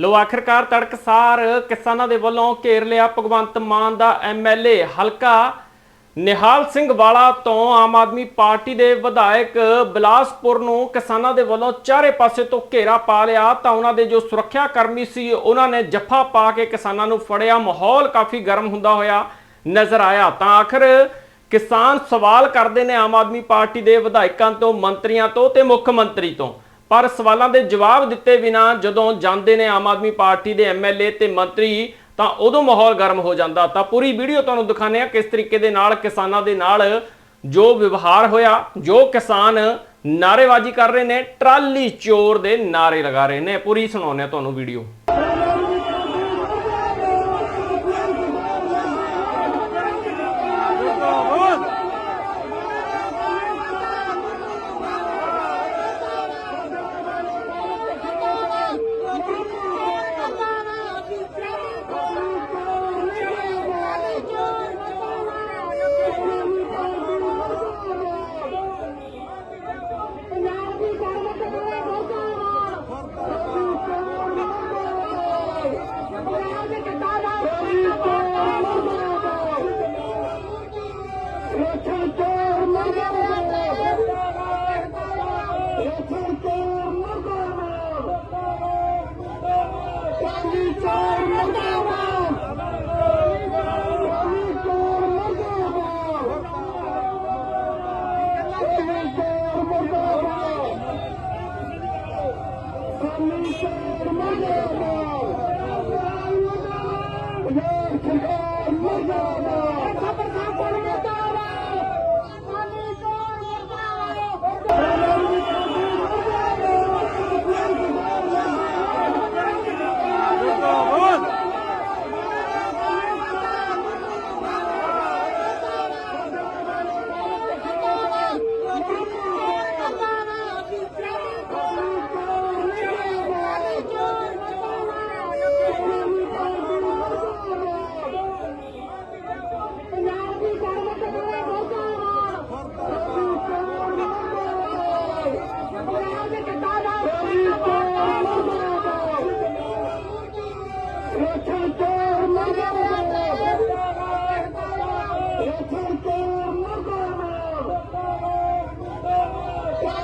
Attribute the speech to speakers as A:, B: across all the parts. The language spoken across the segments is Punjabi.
A: ਲੋ ਆਖਰਕਾਰ ਤੜਕਸਾਰ ਕਿਸਾਨਾਂ ਦੇ ਵੱਲੋਂ ਘੇਰ ਲਿਆ ਭਗਵੰਤ ਮਾਨ ਦਾ ਐਮਐਲਏ ਹਲਕਾ ਨਿਹਾਲ ਸਿੰਘ ਵਾਲਾ ਤੋਂ ਆਮ ਆਦਮੀ ਪਾਰਟੀ ਦੇ ਵਿਧਾਇਕ ਬਿਲਾਸਪੁਰ ਨੂੰ ਕਿਸਾਨਾਂ ਦੇ ਵੱਲੋਂ ਚਾਰੇ ਪਾਸੇ ਤੋਂ ਘੇਰਾ ਪਾ ਲਿਆ। ਤਾਂ ਉਹਨਾਂ ਦੇ ਜੋ ਸੁਰੱਖਿਆ ਕਰਮੀ ਸੀ, ਉਹਨਾਂ ਨੇ ਜੱਫਾ ਪਾ ਕੇ ਕਿਸਾਨਾਂ ਨੂੰ ਫੜਿਆ। ਮਾਹੌਲ ਕਾਫੀ ਗਰਮ ਹੁੰਦਾ ਹੋਇਆ ਨਜ਼ਰ ਆਇਆ। ਤਾਂ ਆਖਰ ਕਿਸਾਨ ਸਵਾਲ ਕਰਦੇ ਨੇ ਆਮ ਆਦਮੀ ਪਾਰਟੀ ਦੇ ਵਿਧਾਇਕਾਂ ਤੋਂ, ਮੰਤਰੀਆਂ ਤੋਂ ਤੇ ਮੁੱਖ ਮੰਤਰੀ ਤੋਂ। ਪਰ ਸਵਾਲਾਂ ਦੇ ਜਵਾਬ ਦਿੱਤੇ ਬਿਨਾ ਜਦੋਂ ਜਾਂਦੇ ਨੇ ਆਮ ਆਦਮੀ ਪਾਰਟੀ ਦੇ ਐਮਐਲਏ ਤੇ ਮੰਤਰੀ, ਤਾਂ ਉਦੋਂ ਮਾਹੌਲ ਗਰਮ ਹੋ ਜਾਂਦਾ। ਤਾਂ ਪੂਰੀ ਵੀਡੀਓ ਤੁਹਾਨੂੰ ਦਿਖਾਣੇ ਆ ਕਿਸ ਤਰੀਕੇ ਦੇ ਨਾਲ ਕਿਸਾਨਾਂ ਦੇ ਨਾਲ ਜੋ ਵਿਵਹਾਰ ਹੋਇਆ, ਜੋ ਕਿਸਾਨ ਨਾਰੇਬਾਜ਼ੀ ਕਰ ਰਹੇ ਨੇ, ਟਰਾਲੀ ਚੋਰ ਦੇ ਨਾਰੇ ਲਗਾ ਰਹੇ ਨੇ। ਪੂਰੀ ਸੁਣਾਉਂਦੇ ਆ ਤੁਹਾਨੂੰ ਵੀਡੀਓ
B: ਪੰਜਾਬ ਦੀ ਸਰਵਤ ਕਰੇ ਮੁਰਦਾਬਾਦ ਪੰਜਾਬ ਦੇ ਕਿਸਾਨਾਂ ਮੁਰਦਾਬਾਦ ਰੋਟੀ ਚੋਰ ਮੁਰਦਾਬਾਦ ਰੋਟੀ ਚੋਰ ਮੁਰਦਾਬਾਦ ਚਾਂਦੀ ਚੋਰ ਮੁਰਦਾਬਾਦ ਚਾਂਦੀ ਚੋਰ ਮੁਰਦਾਬਾਦ ਚਾਂਦੀ ਚੋਰ ਮੁਰਦਾਬਾਦ ਚਾਂਦੀ ਚੋਰ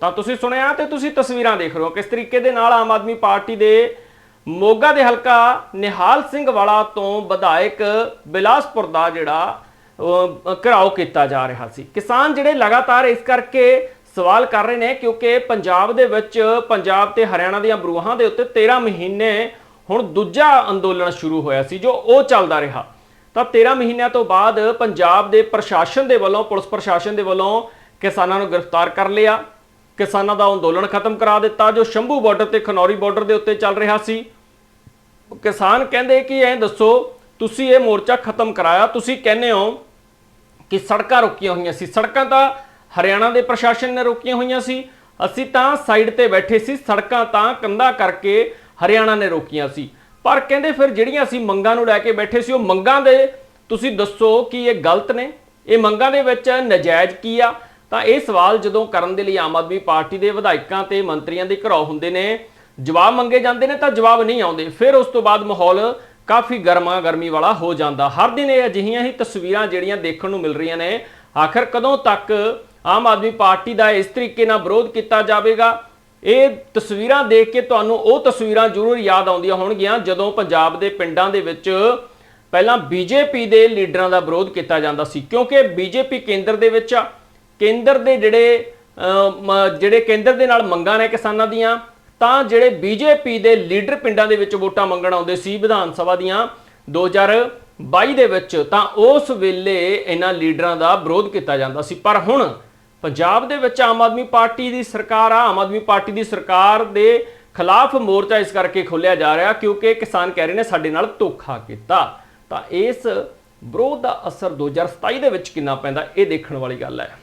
A: ਤਾਂ ਤੁਸੀਂ ਸੁਣਿਆ ਤੇ ਤੁਸੀਂ ਤਸਵੀਰਾਂ ਦੇਖ ਰਹੇ ਹੋ ਕਿਸ ਤਰੀਕੇ ਦੇ ਨਾਲ ਆਮ ਆਦਮੀ ਪਾਰਟੀ ਦੇ ਮੋਗਾ ਦੇ ਹਲਕਾ ਨਿਹਾਲ ਸਿੰਘ ਵਾਲਾ ਤੋਂ ਵਿਧਾਇਕ ਬਿਲਾਸਪੁਰ ਦਾ ਜਿਹੜਾ ਅਹ, ਘਿਰਾਓ ਕੀਤਾ ਜਾ ਰਿਹਾ ਸੀ। ਕਿਸਾਨ ਜਿਹੜੇ ਲਗਾਤਾਰ ਇਸ ਕਰਕੇ ਸਵਾਲ ਕਰ ਰਹੇ ਨੇ ਕਿਉਂਕਿ ਪੰਜਾਬ ਦੇ ਵਿੱਚ ਪੰਜਾਬ ਤੇ ਹਰਿਆਣਾ ਦੀਆਂ ਬਰੂਹਾਂ ਦੇ ਉੱਤੇ 13 ਮਹੀਨੇ ਹੁਣ ਦੂਜਾ ਅੰਦੋਲਨ ਸ਼ੁਰੂ ਹੋਇਆ ਸੀ, ਜੋ ਉਹ ਚੱਲਦਾ ਰਿਹਾ। ਤਾਂ 13 ਮਹੀਨਿਆਂ ਤੋਂ ਬਾਅਦ ਪੰਜਾਬ ਦੇ ਪ੍ਰਸ਼ਾਸਨ ਦੇ ਵੱਲੋਂ, ਪੁਲਿਸ ਪ੍ਰਸ਼ਾਸਨ ਦੇ ਵੱਲੋਂ ਕਿਸਾਨਾਂ ਨੂੰ ਗ੍ਰਿਫਤਾਰ ਕਰ ਲਿਆ। ਕਿਸਾਨਾਂ ਦਾ ਅੰਦੋਲਨ ਖਤਮ ਕਰਾ ਦਿੱਤਾ, ਜੋ ਸ਼ੰਭੂ ਬਾਰਡਰ ਤੇ ਖਨੌਰੀ ਬਾਰਡਰ ਦੇ ਉੱਤੇ ਚੱਲ ਰਿਹਾ ਸੀ। ਕਿਸਾਨ ਕਹਿੰਦੇ ਕਿ ਐਂ ਦੱਸੋ, ਤੁਸੀਂ ਇਹ ਮੋਰਚਾ ਖਤਮ ਕਰਾਇਆ, ਤੁਸੀਂ ਕਹਿੰਦੇ ਹੋ ਕਿ ਸੜਕਾਂ ਰੁਕੀਆਂ ਹੋਈਆਂ ਸੀ। ਸੜਕਾਂ ਤਾਂ ਹਰਿਆਣਾ ਦੇ ਪ੍ਰਸ਼ਾਸਨ ਨੇ ਰੋਕੀਆਂ ਹੋਈਆਂ ਸੀ। ਅਸੀਂ ਤਾਂ ਸਾਈਡ ਤੇ ਬੈਠੇ ਸੀ, ਸੜਕਾਂ ਤਾਂ ਕੰਧਾ ਕਰਕੇ ਹਰਿਆਣਾ ਨੇ ਰੋਕੀਆਂ ਸੀ। ਪਰ ਕਹਿੰਦੇ ਫਿਰ ਜਿਹੜੀਆਂ ਅਸੀਂ ਮੰਗਾਂ ਨੂੰ ਲੈ ਕੇ ਬੈਠੇ ਸੀ, ਉਹ ਮੰਗਾਂ ਦੇ ਤੁਸੀਂ ਦੱਸੋ ਕਿ ਇਹ ਗਲਤ ਨੇ? ਇਹ ਮੰਗਾਂ ਦੇ ਵਿੱਚ ਨਜਾਇਜ਼ ਕੀ ਆ? ਤਾਂ ਇਹ ਸਵਾਲ ਜਦੋਂ ਕਰਨ ਦੇ ਲਈ ਆਮ ਆਦਮੀ ਪਾਰਟੀ ਦੇ ਵਿਧਾਇਕਾਂ ਤੇ ਮੰਤਰੀਆਂ ਦੇ ਘਰੋਂ ਹੁੰਦੇ ਨੇ, ਜਵਾਬ ਮੰਗੇ ਜਾਂਦੇ ਨੇ ਤਾਂ ਜਵਾਬ ਨਹੀਂ ਆਉਂਦੇ। ਫਿਰ ਉਸ ਤੋਂ ਬਾਅਦ ਮਾਹੌਲ ਕਾਫੀ ਗਰਮਾ ਗਰਮੀ ਵਾਲਾ ਹੋ ਜਾਂਦਾ। ਹਰ ਦਿਨ ਇਹ ਅਜਿਹੀਆਂ ਹੀ ਤਸਵੀਰਾਂ ਜਿਹੜੀਆਂ ਦੇਖਣ ਨੂੰ ਮਿਲ ਰਹੀਆਂ ਨੇ। ਆਖਰ ਕਦੋਂ ਤੱਕ ਆਮ ਆਦਮੀ ਪਾਰਟੀ ਦਾ ਇਸ ਤਰੀਕੇ ਨਾਲ ਵਿਰੋਧ ਕੀਤਾ ਜਾਵੇਗਾ। ਇਹ ਤਸਵੀਰਾਂ ਦੇਖ ਕੇ ਤੁਹਾਨੂੰ ਉਹ ਤਸਵੀਰਾਂ ਜ਼ਰੂਰ ਯਾਦ ਆਉਂਦੀਆਂ ਹੋਣਗੀਆਂ, ਜਦੋਂ ਪੰਜਾਬ ਦੇ ਪਿੰਡਾਂ ਦੇ ਵਿੱਚ ਪਹਿਲਾਂ ਬੀਜੇਪੀ ਦੇ ਲੀਡਰਾਂ ਦਾ ਵਿਰੋਧ ਕੀਤਾ ਜਾਂਦਾ ਸੀ। ਕਿਉਂਕਿ ਬੀਜੇਪੀ ਕੇਂਦਰ ਦੇ ਵਿੱਚ ਆ, ਕੇਂਦਰ ਦੇ ਜਿਹੜੇ ਜਿਹੜੇ ਕੇਂਦਰ ਦੇ ਨਾਲ ਮੰਗਾਂ ਨੇ ਕਿਸਾਨਾਂ ਦੀਆਂ, ਤਾਂ ਜਿਹੜੇ ਬੀਜੇਪੀ ਦੇ ਲੀਡਰ ਪਿੰਡਾਂ ਦੇ ਵਿੱਚ ਵੋਟਾਂ ਮੰਗਣ ਆਉਂਦੇ ਸੀ ਵਿਧਾਨ ਸਭਾ ਦੀਆਂ 2022 ਦੇ ਵਿੱਚ, ਤਾਂ ਉਸ ਵੇਲੇ ਇਹਨਾਂ ਲੀਡਰਾਂ ਦਾ ਵਿਰੋਧ ਕੀਤਾ ਜਾਂਦਾ ਸੀ। ਪਰ ਹੁਣ ਪੰਜਾਬ ਦੇ ਵਿੱਚ ਆਮ ਆਦਮੀ ਪਾਰਟੀ ਦੀ ਸਰਕਾਰ ਆ, ਆਮ ਆਦਮੀ ਪਾਰਟੀ ਦੀ ਸਰਕਾਰ ਦੇ ਖਿਲਾਫ ਮੋਰਚਾ ਇਸ ਕਰਕੇ ਖੋਲਿਆ ਜਾ ਰਿਹਾ ਕਿਉਂਕਿ ਕਿਸਾਨ ਕਹਿ ਰਹੇ ਨੇ ਸਾਡੇ ਨਾਲ ਧੋਖਾ ਕੀਤਾ। ਤਾਂ ਇਸ ਵਿਰੋਧ ਦਾ ਅਸਰ 2027 ਦੇ ਵਿੱਚ ਕਿੰਨਾ ਪੈਂਦਾ, ਇਹ ਦੇਖਣ ਵਾਲੀ ਗੱਲ ਹੈ।